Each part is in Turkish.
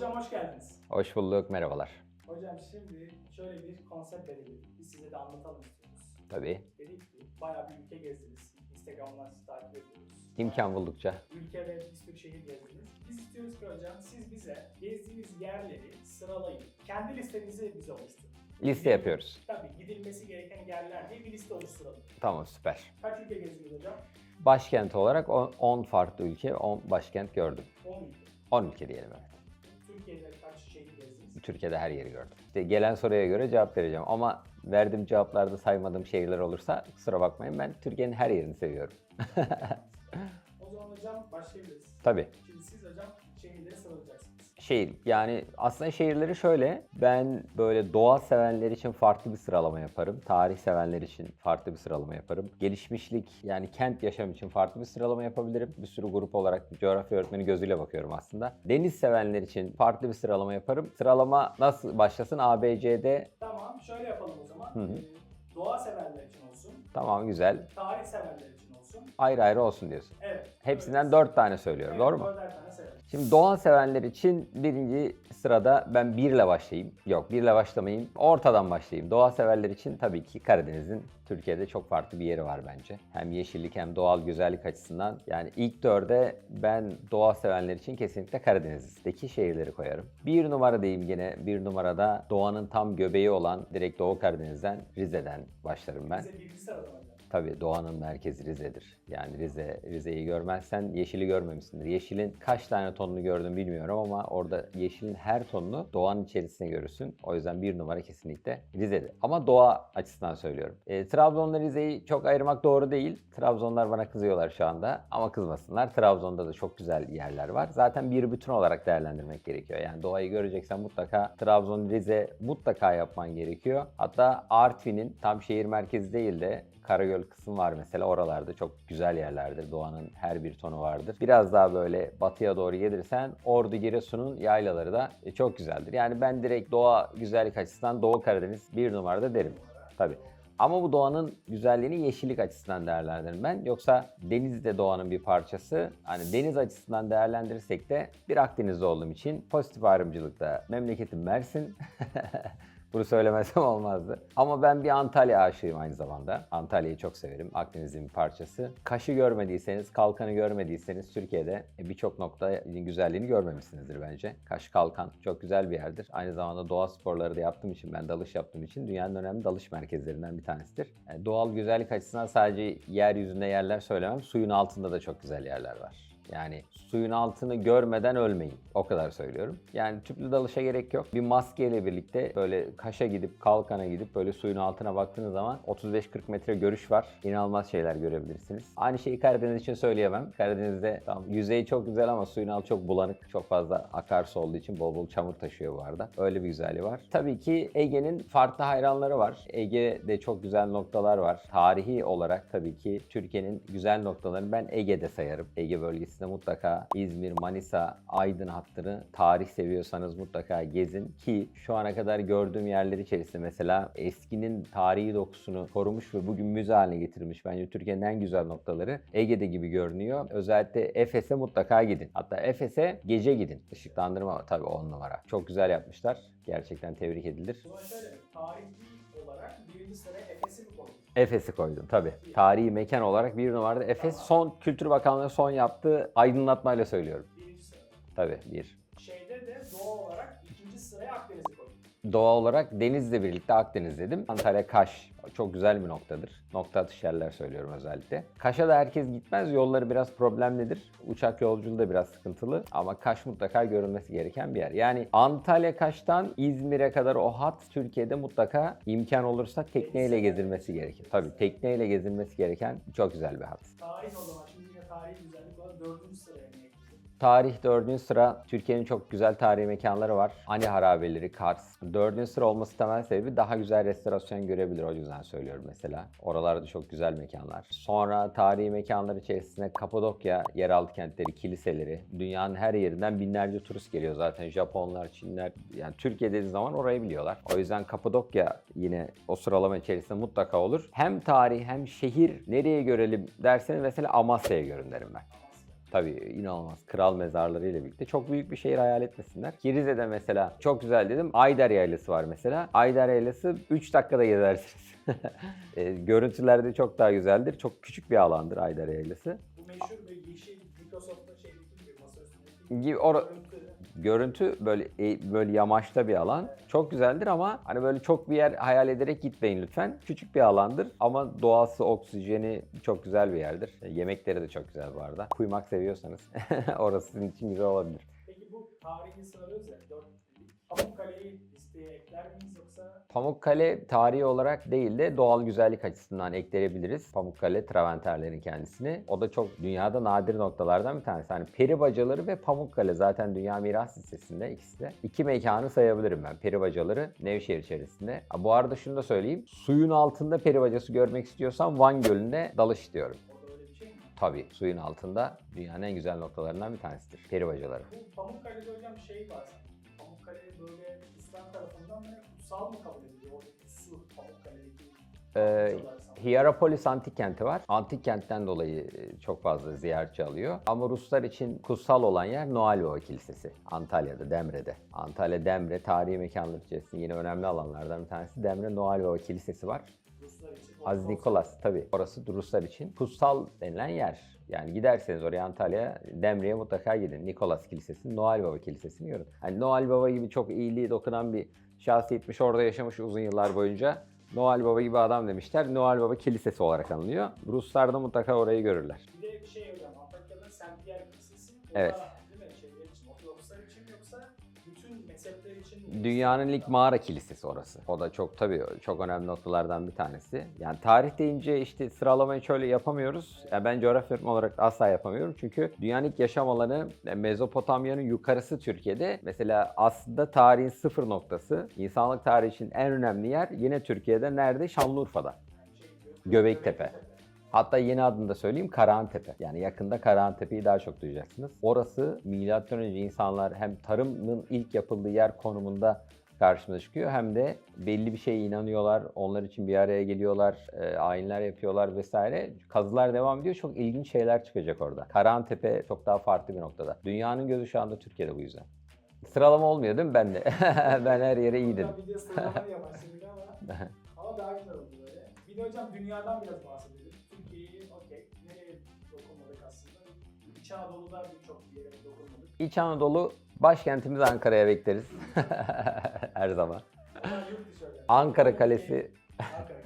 Hocam hoş geldiniz. Hoş bulduk, merhabalar. Hocam şimdi şöyle bir konsept verelim. Biz size de anlatalım istiyoruz. Tabii, Dedik ki bayağı bir ülke gezdiniz. Instagram'dan sizi takip ediyoruz. imkan buldukça. Ülke ve bir sürü şehir gezdiniz. Biz istiyoruz ki hocam siz bize gezdiğiniz yerleri sıralayın. Kendi listenizi bize oluşturun. Liste yapıyoruz. Tabii gidilmesi gereken yerler diye bir liste oluşturalım. Tamam, süper. Kaç ülke gezdiniz hocam? Başkent olarak 10 farklı ülke, 10 başkent gördüm. 10 ülke. 10 ülke diyelim evet. Türkiye'de her yeri gördüm. İşte gelen soruya göre cevap vereceğim ama verdiğim cevaplarda saymadığım şehirler olursa kusura bakmayın ben Türkiye'nin her yerini seviyorum. O zaman hocam başlayabiliriz. Tabii. Şehir yani aslında şehirleri şöyle ben böyle doğa sevenler için farklı bir sıralama yaparım. Tarih sevenler için farklı bir sıralama yaparım. Gelişmişlik yani kent yaşam için farklı bir sıralama yapabilirim. Bir sürü grup olarak coğrafya öğretmeni gözüyle bakıyorum aslında. Deniz sevenler için farklı bir sıralama yaparım. Sıralama nasıl başlasın? A, B, C, D. Tamam şöyle yapalım o zaman. Hı hı. Ee, doğa severler için olsun. Tamam güzel. Tarih severler için olsun. Ayrı ayrı olsun diyorsun. Evet. Hepsinden. 4 tane söylüyorum. Doğru mu? dörder tane. Şimdi doğa sevenler için birinci sırada ben 1 ile başlayayım. Yok 1 ile başlamayayım. Ortadan başlayayım. Doğa severler için tabii ki Karadeniz'in Türkiye'de çok farklı bir yeri var bence. Hem yeşillik hem doğal güzellik açısından. Yani ilk dörde ben doğa sevenler için kesinlikle Karadeniz'deki şehirleri koyarım. Bir numara diyeyim yine. Bir numarada doğanın tam göbeği olan direkt Doğu Karadeniz'den Rize'den başlarım ben. Bize birinci sırada. Tabii doğanın merkezi Rize'dir. Yani Rize, Rize'yi görmezsen yeşili görmemişsindir. Yeşilin kaç tane tonunu gördüm bilmiyorum ama orada yeşilin her tonunu doğanın içerisine görürsün. O yüzden bir numara kesinlikle Rize'de. Ama doğa açısından söylüyorum. E, Trabzon'la Rize'yi çok ayırmak doğru değil. Trabzonlar bana kızıyorlar şu anda ama kızmasınlar. Trabzon'da da çok güzel yerler var. Zaten bir bütün olarak değerlendirmek gerekiyor. Yani doğayı göreceksen mutlaka Trabzon, Rize mutlaka yapman gerekiyor. Hatta Artvin'in tam şehir merkezi değil de Karagöl kısım var mesela oralarda çok güzel yerlerdir. Doğanın her bir tonu vardır. Biraz daha böyle batıya doğru gelirsen Ordu Giresun'un yaylaları da e, çok güzeldir. Yani ben direkt doğa güzellik açısından Doğu Karadeniz bir numarada derim. Tabii. Ama bu doğanın güzelliğini yeşillik açısından değerlendiririm ben. Yoksa deniz de doğanın bir parçası. Hani deniz açısından değerlendirirsek de bir Akdenizli olduğum için pozitif ayrımcılıkta memleketim Mersin. Bunu söylemesem olmazdı. Ama ben bir Antalya aşığıyım aynı zamanda. Antalya'yı çok severim. Akdeniz'in bir parçası. Kaş'ı görmediyseniz, Kalkan'ı görmediyseniz Türkiye'de birçok nokta güzelliğini görmemişsinizdir bence. Kaş Kalkan çok güzel bir yerdir. Aynı zamanda doğa sporları da yaptığım için, ben dalış yaptığım için dünyanın önemli dalış merkezlerinden bir tanesidir. Yani doğal güzellik açısından sadece yeryüzünde yerler söylemem. Suyun altında da çok güzel yerler var. Yani suyun altını görmeden ölmeyin. O kadar söylüyorum. Yani tüplü dalışa gerek yok. Bir maskeyle birlikte böyle kaşa gidip kalkana gidip böyle suyun altına baktığınız zaman 35-40 metre görüş var. İnanılmaz şeyler görebilirsiniz. Aynı şeyi Karadeniz için söyleyemem. Karadeniz'de tamam yüzeyi çok güzel ama suyun altı çok bulanık. Çok fazla akarsu olduğu için bol bol çamur taşıyor bu arada. Öyle bir güzelliği var. Tabii ki Ege'nin farklı hayranları var. Ege'de çok güzel noktalar var. Tarihi olarak tabii ki Türkiye'nin güzel noktalarını ben Ege'de sayarım. Ege bölgesinde mutlaka İzmir, Manisa, Aydın hattını tarih seviyorsanız mutlaka gezin ki şu ana kadar gördüğüm yerler içerisinde mesela eskinin tarihi dokusunu korumuş ve bugün müze haline getirmiş bence Türkiye'nin en güzel noktaları Ege'de gibi görünüyor. Özellikle Efes'e mutlaka gidin. Hatta Efes'e gece gidin. Işıklandırma tabii on numara. Çok güzel yapmışlar. Gerçekten tebrik edilir. Tarihi olarak birinci sıraya Efes'i? Efes'i koydum tabii. Tarihi mekan olarak bir numarada. Efes son Kültür Bakanlığı son yaptığı aydınlatmayla söylüyorum. Birinci sırada. Tabii bir. Şeyde de doğa olarak ikinci sıraya Akdeniz'i. Doğa olarak Deniz'le birlikte Akdeniz dedim. Antalya Kaş çok güzel bir noktadır. Nokta atış yerler söylüyorum özellikle. Kaş'a da herkes gitmez. Yolları biraz problemlidir. Uçak yolculuğu da biraz sıkıntılı. Ama Kaş mutlaka görülmesi gereken bir yer. Yani Antalya Kaş'tan İzmir'e kadar o hat Türkiye'de mutlaka imkan olursa tekneyle gezilmesi gerekir. Tabii tekneyle gezilmesi gereken çok güzel bir hat. Tarih o zaman şimdi yine tarihi güzellik olarak dördüncü sıraya? Tarih dördüncü sıra Türkiye'nin çok güzel tarihi mekanları var. Ani harabeleri, Kars. Dördüncü sıra olması temel sebebi daha güzel restorasyon görebilir o yüzden söylüyorum mesela. Oralarda çok güzel mekanlar. Sonra tarihi mekanlar içerisinde Kapadokya, yeraltı kentleri, kiliseleri. Dünyanın her yerinden binlerce turist geliyor zaten. Japonlar, Çinler. Yani Türkiye dediği zaman orayı biliyorlar. O yüzden Kapadokya yine o sıralama içerisinde mutlaka olur. Hem tarih hem şehir nereye görelim derseniz mesela Amasya'ya görün derim ben. Tabii inanılmaz. Kral mezarları ile birlikte çok büyük bir şehir hayal etmesinler. Ki Rize'de mesela çok güzel dedim. Ayder Yaylası var mesela. Ayder Yaylası 3 dakikada gezersiniz. E, Görüntülerde çok daha güzeldir. Çok küçük bir alandır Ayder Yaylası. Bu meşhur bir yeşil Microsoft'un şeydeki gibi masa üstündeki Gibi ora- görüntü. Görüntü böyle e, böyle yamaçta bir alan. Çok güzeldir ama hani böyle çok bir yer hayal ederek gitmeyin lütfen. Küçük bir alandır ama doğası, oksijeni çok güzel bir yerdir. E, Yemekleri de çok güzel bu arada. Kuymak seviyorsanız orası sizin için güzel olabilir. Peki bu tarihi sınırıyoruz ya 4 Pamukkale'yi listeye ekler miyiz Pamukkale tarihi olarak değil de doğal güzellik açısından ekleyebiliriz. Pamukkale Traventerlerin kendisini. O da çok dünyada nadir noktalardan bir tanesi. Hani peri bacaları ve Pamukkale zaten Dünya Miras Listesi'nde ikisi de. İki mekanı sayabilirim ben. Peri bacaları Nevşehir içerisinde. Ha, bu arada şunu da söyleyeyim. Suyun altında peri bacası görmek istiyorsan Van Gölü'nde dalış diyorum. Tabii suyun altında dünyanın en güzel noktalarından bir tanesidir. Peri bacaları. Bu Pamukkale'de hocam şey var. Pamukkale böyle İslam tarafından böyle kutsal mı kabul ediliyor? Oradaki su Pamukkale'deki Ee. Hierapolis antik kenti var. Antik kentten dolayı e, çok fazla ziyaretçi alıyor. Ama Ruslar için kutsal olan yer Baba Kilisesi. Antalya'da, Demre'de. Antalya, Demre tarihi mekanlar içerisinde yine önemli alanlardan bir tanesi. Demre Baba Kilisesi var. Ruslar için. Aziz Nikolas tabii orası Ruslar için kutsal denilen yer. Yani giderseniz oraya Antalya, Demre'ye mutlaka gidin. Nikolas Kilisesi'ni, Noel Baba Kilisesi'ni görün. Hani Noel Baba gibi çok iyiliği dokunan bir şahsiyetmiş, orada yaşamış uzun yıllar boyunca. Noel Baba gibi adam demişler. Noel Baba Kilisesi olarak anılıyor. Ruslar da mutlaka orayı görürler. Bir de bir şey hocam Antakya'da Saint Pierre Kilisesi. Evet. da, Dünyanın ilk mağara kilisesi orası. O da çok tabii çok önemli noktalardan bir tanesi. Yani tarih deyince işte sıralamayı şöyle yapamıyoruz. Yani ben coğrafya olarak asla yapamıyorum. Çünkü dünyanın ilk yaşam alanı e, Mezopotamya'nın yukarısı Türkiye'de. Mesela aslında tarihin sıfır noktası, insanlık tarihi için en önemli yer yine Türkiye'de nerede? Şanlıurfa'da. Göbektepe. Hatta yeni adını da söyleyeyim Karahantepe. Yani yakında Karahantepe'yi daha çok duyacaksınız. Orası milattan önce insanlar hem tarımın ilk yapıldığı yer konumunda karşımıza çıkıyor hem de belli bir şeye inanıyorlar. Onlar için bir araya geliyorlar, e, ayinler yapıyorlar vesaire. Kazılar devam ediyor. Çok ilginç şeyler çıkacak orada. Karahantepe çok daha farklı bir noktada. Dünyanın gözü şu anda Türkiye'de bu yüzden. Sıralama olmuyor değil mi ben de? ben her yere iyi dedim. De sıralamayı ama ama daha güzel oldu böyle. Bir de hocam dünyadan biraz bahsedelim. Türkiye'yi okey. Nereye dokunmadık aslında? İç Anadolu'da birçok yere dokunmadık. İç Anadolu başkentimiz Ankara'ya bekleriz. her zaman. Ankara Kalesi Ankara Kalesi.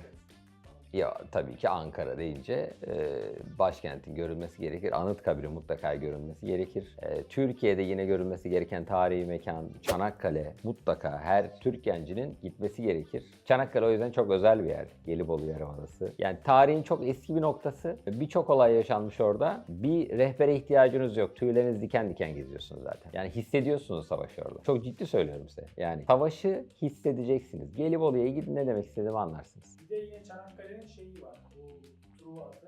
Ya tabii ki Ankara deyince e, başkentin görülmesi gerekir. Anıtkabir'in mutlaka görülmesi gerekir. E, Türkiye'de yine görülmesi gereken tarihi mekan Çanakkale mutlaka her Türk gencinin gitmesi gerekir. Çanakkale o yüzden çok özel bir yer. Gelibolu Yarımadası. Yani tarihin çok eski bir noktası. Birçok olay yaşanmış orada. Bir rehbere ihtiyacınız yok. Tüyleriniz diken diken geziyorsunuz zaten. Yani hissediyorsunuz savaşı orada. Çok ciddi söylüyorum size. Yani savaşı hissedeceksiniz. Gelibolu'ya gidin ne demek istediğimi anlarsınız. Bir de yine Çanakkale'nin şeyi var. Bu Truva atı.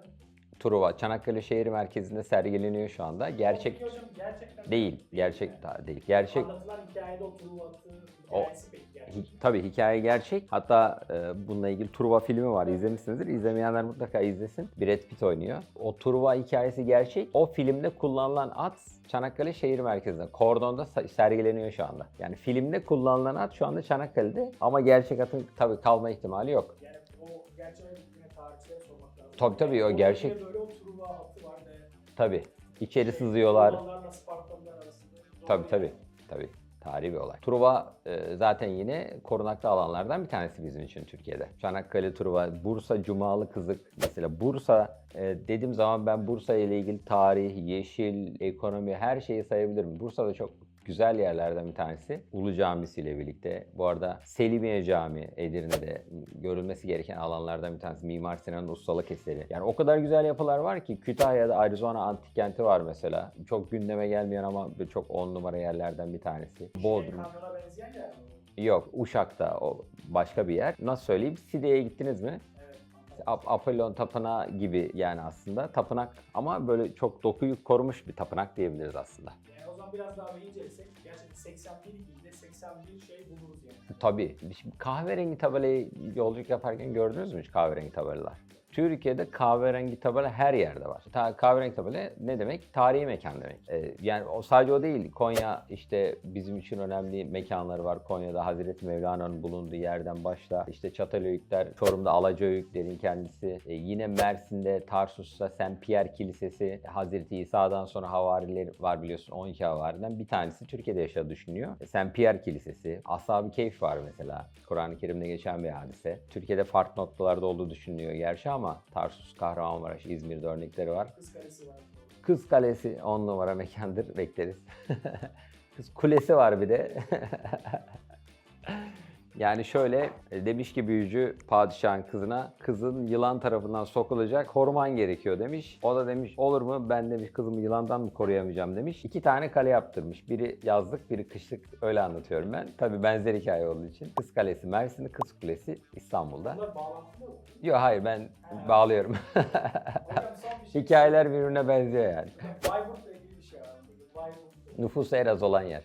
Truva Çanakkale şehir merkezinde sergileniyor şu anda. Gerçek Peki hocam gerçekten değil, gerçek daha değil. Gerçek Anlatılan hikayede o Truva atı O- hikayesi peki gerçek. hi- tabii hikaye gerçek. Hatta e, bununla ilgili Truva filmi var. İzlemişsinizdir. İzlemeyenler mutlaka izlesin. Brad Pitt oynuyor. O Truva hikayesi gerçek. O filmde kullanılan at Çanakkale şehir merkezinde. Kordonda sa- sergileniyor şu anda. Yani filmde kullanılan at şu anda Çanakkale'de ama gerçek atın tabii kalma ihtimali yok. Yani o gerçek yine tarihçilere sormak lazım. Tabii, tabii, o gerçek. Böyle o Truva atı var ve Tabii. İçeri sızıyorlar. Spartalılar arasında. zor Tabii tabii. Tabii. Tarihi bir olay. Truva e, zaten yine korunaklı alanlardan bir tanesi bizim için Türkiye'de. Çanakkale Truva, Bursa Cumalı Kızık. Mesela Bursa e, dediğim zaman ben Bursa ile ilgili tarih, yeşil, ekonomi her şeyi sayabilirim. Bursa da çok güzel yerlerden bir tanesi. Ulu Camisi ile birlikte. Bu arada Selimiye Camii Edirne'de görülmesi gereken alanlardan bir tanesi. Mimar Sinan'ın ustalık eseri. Yani o kadar güzel yapılar var ki Kütahya'da Arizona Antik Kenti var mesela. Çok gündeme gelmeyen ama çok on numara yerlerden bir tanesi. Şey, Bodrum. Kanyona benzeyen yer mi? Yok Uşak'ta o başka bir yer. Nasıl söyleyeyim? Side'ye gittiniz mi? Ap- Apollon Tapınağı gibi yani aslında. Tapınak ama böyle çok dokuyu korumuş bir tapınak diyebiliriz aslında. Yani o zaman biraz daha bir incelesek gerçekten 81 ilde 81 şey buluruz yani. Tabii. Şimdi kahverengi tabelayı yolculuk yaparken gördünüz mü hiç kahverengi tabelalar? Türkiye'de kahverengi tabela her yerde var. Ta, kahverengi tabela ne demek? Tarihi mekan demek. Ee, yani o sadece o değil. Konya işte bizim için önemli mekanları var. Konya'da Hazreti Mevlana'nın bulunduğu yerden başla. İşte Çatalhöyükler, Çorum'da Alacahöyüklerin kendisi. Ee, yine Mersin'de Tarsus'ta Saint Pierre Kilisesi, Hazreti İsa'dan sonra havarileri var biliyorsun 12 havariden. Bir tanesi Türkiye'de yaşadığı düşünüyor. E, Saint Pierre Kilisesi, Ashab-ı Keyf var mesela. Kur'an-ı Kerim'de geçen bir hadise. Türkiye'de farklı noktalarda olduğu düşünülüyor gerçi ama Tarsus, Kahramanmaraş, İzmir'de örnekleri var. Kız Kalesi var. Kız Kalesi 10 numara mekandır. Bekleriz. Kız Kulesi var bir de. yani şöyle e, demiş ki büyücü padişahın kızına kızın yılan tarafından sokulacak koruman gerekiyor demiş. O da demiş olur mu ben demiş kızımı yılandan mı koruyamayacağım demiş. İki tane kale yaptırmış. Biri yazlık biri kışlık öyle anlatıyorum ben. Tabi benzer hikaye olduğu için. Kız Kalesi Mersin'de Kız Kulesi İstanbul'da. Bunlar bağlantılı mı? Yok hayır ben bağlıyorum. Son bir şey. Hikayeler birbirine benziyor yani. Bayburt'la ilgili bir şey var. Bayburt'la. Nüfusu en az olan yer.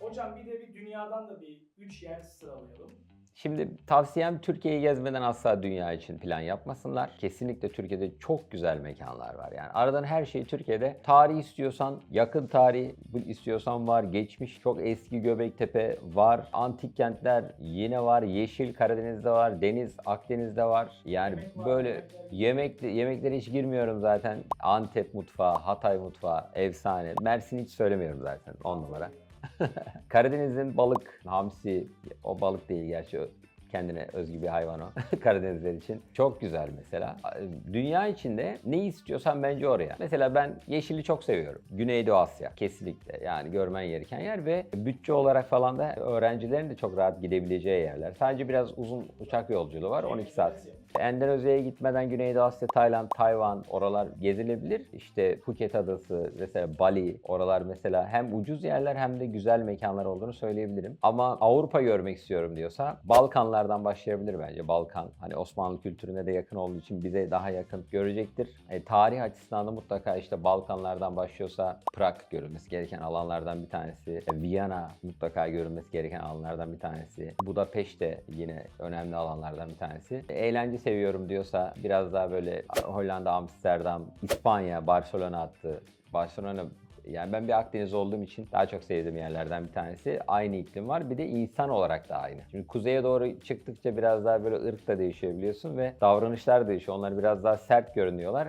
Hocam bir de dünyadan da bir üç yer sıralayalım. Şimdi tavsiyem Türkiye'yi gezmeden asla dünya için plan yapmasınlar. Kesinlikle Türkiye'de çok güzel mekanlar var. Yani aradan her şey Türkiye'de. Tarih istiyorsan, yakın tarih istiyorsan var. Geçmiş çok eski Göbektepe var. Antik kentler yine var. Yeşil Karadeniz'de var. Deniz Akdeniz'de var. Yani Yemek var, böyle yemekler- yemek yemeklere hiç girmiyorum zaten. Antep mutfağı, Hatay mutfağı efsane. Mersin hiç söylemiyorum zaten 10 numara. Karadeniz'in balık, hamsi, o balık değil gerçi kendine özgü bir hayvan o Karadenizler için. Çok güzel mesela. Dünya içinde ne istiyorsan bence oraya. Mesela ben yeşili çok seviyorum. Güneydoğu Asya kesinlikle yani görmen gereken yer ve bütçe olarak falan da öğrencilerin de çok rahat gidebileceği yerler. Sadece biraz uzun uçak yolculuğu var 12 saat. Endonezya'ya gitmeden Güneydoğu Asya, Tayland, Tayvan oralar gezilebilir. İşte Phuket Adası, mesela Bali oralar mesela hem ucuz yerler hem de güzel mekanlar olduğunu söyleyebilirim. Ama Avrupa görmek istiyorum diyorsa Balkanlardan başlayabilir bence. Balkan hani Osmanlı kültürüne de yakın olduğu için bize daha yakın görecektir. E, tarih açısından da mutlaka işte Balkanlardan başlıyorsa Prag görülmesi gereken alanlardan bir tanesi. E, Viyana mutlaka görülmesi gereken alanlardan bir tanesi. Budapeşte yine önemli alanlardan bir tanesi. E, Eğlence seviyorum diyorsa biraz daha böyle Hollanda, Amsterdam, İspanya, Barcelona attı. Barcelona yani ben bir Akdeniz olduğum için daha çok sevdiğim yerlerden bir tanesi. Aynı iklim var. Bir de insan olarak da aynı. Şimdi kuzeye doğru çıktıkça biraz daha böyle ırk da değişiyor biliyorsun ve davranışlar değişiyor. Onlar biraz daha sert görünüyorlar.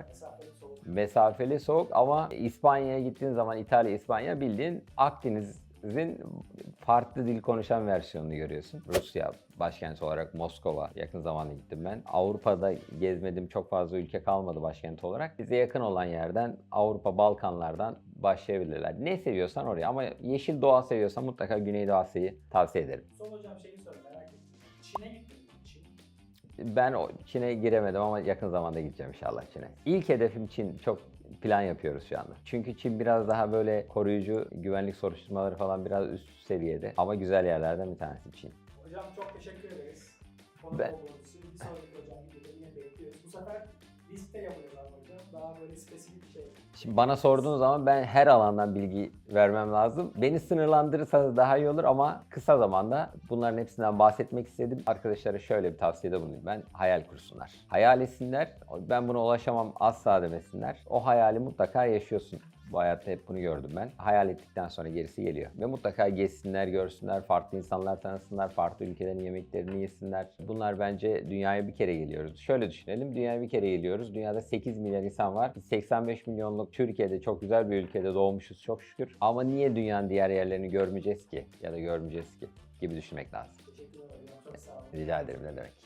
Mesafeli soğuk. Ama İspanya'ya gittiğin zaman İtalya, İspanya bildiğin Akdeniz'in farklı dil konuşan versiyonunu görüyorsun. Rusya başkent olarak Moskova yakın zamanda gittim ben. Avrupa'da gezmedim çok fazla ülke kalmadı başkent olarak. Bize yakın olan yerden Avrupa, Balkanlardan başlayabilirler. Ne seviyorsan oraya ama yeşil doğa seviyorsan mutlaka Güneydoğu Asya'yı tavsiye ederim. Son hocam şeyi sor merak ettim. Çin'e gittin. Ben Çin'e giremedim ama yakın zamanda gideceğim inşallah Çin'e. İlk hedefim Çin. Çok plan yapıyoruz şu anda. Çünkü Çin biraz daha böyle koruyucu, güvenlik soruşturmaları falan biraz üst seviyede. Ama güzel yerlerden bir tanesi Çin. Hocam çok teşekkür ederiz. Konuk Ben- olduğunuz için bir sonraki hocam yine bekliyoruz. Bu sefer liste yapacağız hocam. Daha böyle spesifik bir şey. Şimdi bana sorduğunuz zaman ben her alandan bilgi vermem lazım. Beni sınırlandırırsanız daha iyi olur ama kısa zamanda bunların hepsinden bahsetmek istedim. Arkadaşlara şöyle bir tavsiyede bulunayım. Ben hayal kursunlar. Hayal etsinler. Ben buna ulaşamam asla demesinler. O hayali mutlaka yaşıyorsun. Bu hayatta hep bunu gördüm ben. Hayal ettikten sonra gerisi geliyor. Ve mutlaka gezsinler, görsünler, farklı insanlar tanısınlar, farklı ülkelerin yemeklerini yesinler. Bunlar bence dünyaya bir kere geliyoruz. Şöyle düşünelim, dünyaya bir kere geliyoruz. Dünyada 8 milyar insan var. Biz 85 milyonluk Türkiye'de çok güzel bir ülkede doğmuşuz çok şükür. Ama niye dünyanın diğer yerlerini görmeyeceğiz ki? Ya da görmeyeceğiz ki? Gibi düşünmek lazım. Teşekkürler hocam. Çok sağ olun. Rica ederim ne demek.